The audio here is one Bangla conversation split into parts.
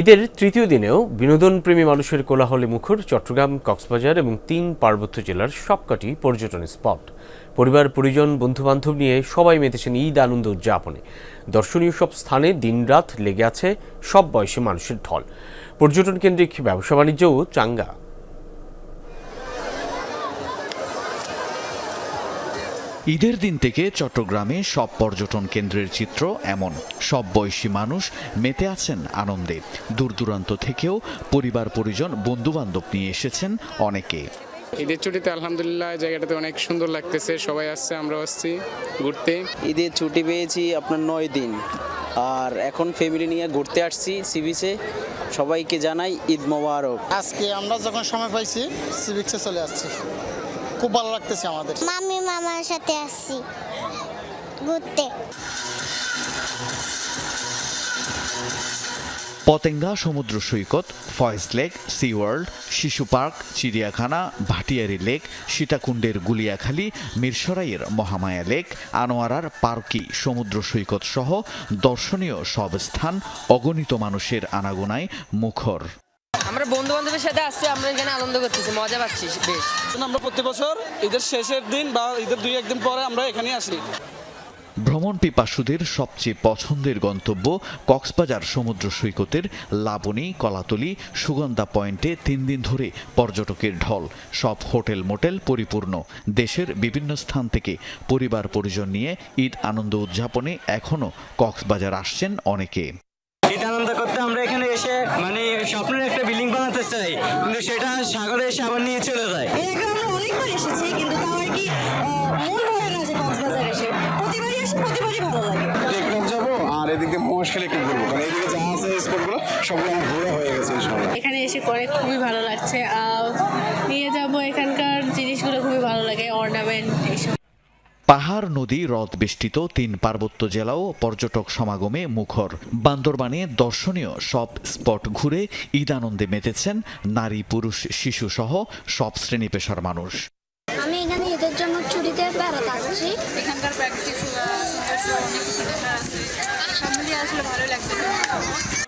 ঈদের তৃতীয় দিনেও বিনোদনপ্রেমী মানুষের কোলাহলে মুখর চট্টগ্রাম, কক্সবাজার এবং তিন পার্বত্য জেলার সবকটি পর্যটন স্পট। পরিবার, পরিজন, বন্ধুবান্ধব নিয়ে সবাই মেতেছেন ঈদ আনন্দ উদযাপনে। দর্শনীয় সব স্থানে দিনরাত লেগে আছে সব বয়সী মানুষের ঢল। পর্যটন কেন্দ্রিক ব্যবসা বাণিজ্যও চাঙ্গা। ঈদের দিন থেকে চট্টগ্রামে সব পর্যটন কেন্দ্রের চিত্র এমন। সব বয়সী মানুষ মেতে আছেন আনন্দে। দূর দূরান্ত থেকেও পরিবার পরিজন বন্ধুবান্ধব নিয়ে এসেছেন অনেকে। ঈদের ছুটিতে আলহামদুলিল্লাহ জায়গাটাতে অনেক সুন্দর লাগতেছে সবাই আসছে আমরাও আসছি ঘুরতে। ঈদের ছুটি পেয়েছি আপনার নয় দিন। আর এখন ফ্যামিলি নিয়ে ঘুরতে আসছি সি বিচে সবাইকে জানাই ঈদ মোবারক। আজকে আমরা যখন সময় পাইছি সিভিক্সে চলে আসছি। খুব ভালো লাগতেছে আমাদের। মামি মামার সাথে আসছি ঘুরতে। পতেঙ্গা সমুদ্র সৈকত ফয়েজ লেক সি ওয়ার্ল্ড শিশু পার্ক চিড়িয়াখানা ভাটিয়ারি লেক সীতাকুণ্ডের গুলিয়াখালী মিরসরাইয়ের মহামায়া লেক আনোয়ারার পার্কি সমুদ্র সৈকত সহ দর্শনীয় সব স্থান অগণিত মানুষের আনাগোনায় মুখর। আমরা বন্ধু বান্ধবের সাথে আসছি আমরা এখানে আনন্দ করতেছি মজা পাচ্ছি বেশ। আমরা প্রতি বছর ঈদের শেষের দিন বা ঈদের দুই একদিন পরে আমরা এখানে আসি। ভ্রমণ পিপাসুদের সবচেয়ে পছন্দের গন্তব্য কক্সবাজার সমুদ্র সৈকতের লাবণী কলাতলি সুগন্ধা পয়েন্টে তিন দিন ধরে পর্যটকের ঢল। সব হোটেল মোটেল পরিপূর্ণ। দেশের বিভিন্ন স্থান থেকে পরিবার পরিজন নিয়ে ঈদ আনন্দ উদযাপনে এখনও কক্সবাজার আসছেন অনেকে। ঈদ আনন্দ করতে আমরা এখানে এসে মানে স্বপ্নের কিন্তু সেটা সাগরে এসে আবার নিয়ে চলে যায়। এর আগে আমরা অনেকবার এসেছি কিন্তু তাও আর কি আহ, মন ভরে না যে কক্সবাজার এসে। প্রতিবারই আসি প্রতিবারই ভালো লাগে। টেকনাফ যাব আর এদিকে মহেশখালী একটু ঘুরবো কারণ এদিকে যা আছে স্পটগুলো সবগুলো আমার ঘোরা হয়ে গেছে এখানে এসে করে খুবই ভালো লাগছে। আহ, পাহাড় নদী হ্রদ বেষ্টিত তিন পার্বত্য জেলাও পর্যটক সমাগমে মুখর। বান্দরবানে দর্শনীয় সব স্পট ঘুরে ঈদানন্দে মেতেছেন নারী পুরুষ শিশু সহ সব শ্রেণি পেশার মানুষ। আমি এখানে ঈদের জন্য ছুটিতে বেড়াতে আসছি। এখানকার প্রাকৃতিক সৌন্দর্য অনেক কিছু দেখার আছে। আসলে ভালো লাগছে।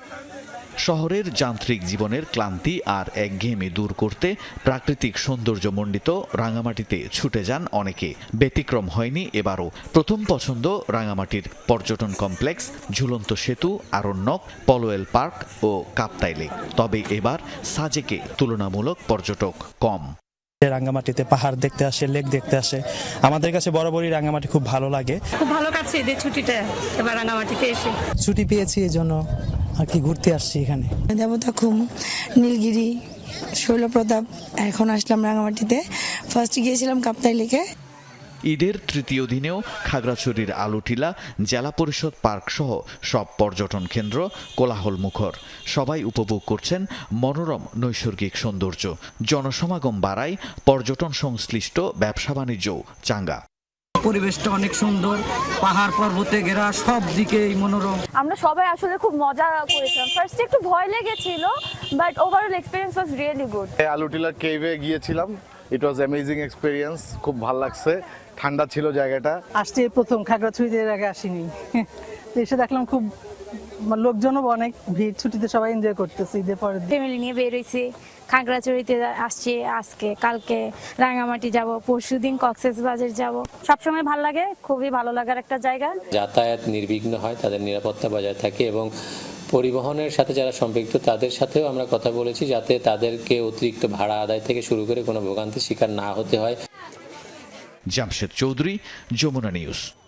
শহরের যান্ত্রিক জীবনের ক্লান্তি আর একঘেয়েমি দূর করতে প্রাকৃতিক সৌন্দর্যমণ্ডিত রাঙামাটিতে ছুটে যান অনেকে। ব্যতিক্রম হয়নি এবারও। প্রথম পছন্দ রাঙামাটির পর্যটন কমপ্লেক্স, ঝুলন্ত সেতু, আরণ্যক, পলোয়েল পার্ক ও কাপ্তাই লেক। তবে এবার সাজেকে তুলনামূলক পর্যটক কম। রাঙ্গামাটিতে পাহাড় দেখতে আসে লেক দেখতে আসে। আমাদের কাছে বরাবরই রাঙ্গামাটি খুব ভালো লাগে। খুব ভালো কাটছে যে ছুটিটা এবার রাঙ্গামাটিতে এসে। ছুটি পেয়েছি এই জন্য আর কি ঘুরতে আসছি এখানে। দেবতা খুব নীলগিরি শৈলপ্রতাপ এখন আসলাম রাঙ্গামাটিতে। ফার্স্ট গিয়েছিলাম কাপ্তাই লেকে। ঈদের তৃতীয় দিনেও খাগড়াছড়ির আলুটিলা জেলা পরিষদ পার্ক সহ সব পর্যটন কেন্দ্র কোলাহল মুখর সবাই উপভোগ করছেন মনোরম নৈসর্গিক সৌন্দর্য। জনসমাগম বাড়ায় পর্যটন সংশ্লিষ্ট ব্যবসা বাণিজ্যও চাঙ্গা। পরিবেশটা অনেক সুন্দর পাহাড় পর্বতে ঘেরা সব দিকেই মনোরম। আমরা সবাই আসলে খুব মজা করেছিলাম। ফার্স্টে একটু ভয় লেগেছিল but overall experience was really good আলুটিলার কেভে গিয়েছিলাম। ইট ওয়াজ অ্যামেজিং এক্সপিরিয়েন্স খুব ভালো লাগছে। ঠান্ডা ছিল জায়গাটা। আসছি এই প্রথম খাগড়াছড়িতে এর আগে আসিনি। তো এসে দেখলাম খুব লোকজনও অনেক ভিড় ছুটিতে সবাই এনজয় করতেছে ঈদের পরের ফ্যামিলি নিয়ে বের হয়েছি। খাগড়াছড়িতে আসছি আজকে কালকে রাঙামাটি যাব পরশু দিন কক্সেস বাজার যাব। সবসময় ভালো লাগে খুবই ভালো লাগার একটা জায়গা। যাতায়াত নির্বিঘ্ন হয় তাদের নিরাপত্তা বজায় থাকে এবং পরিবহনের সাথে যারা সম্পৃক্ত, তাদের সাথেও আমরা কথা বলেছি যাতে তাদেরকে অতিরিক্ত ভাড়া আদায় থেকে শুরু করে কোনো ভোগান্তির শিকার না হতে হয়। জামশেদ চৌধুরী, যমুনা নিউজ।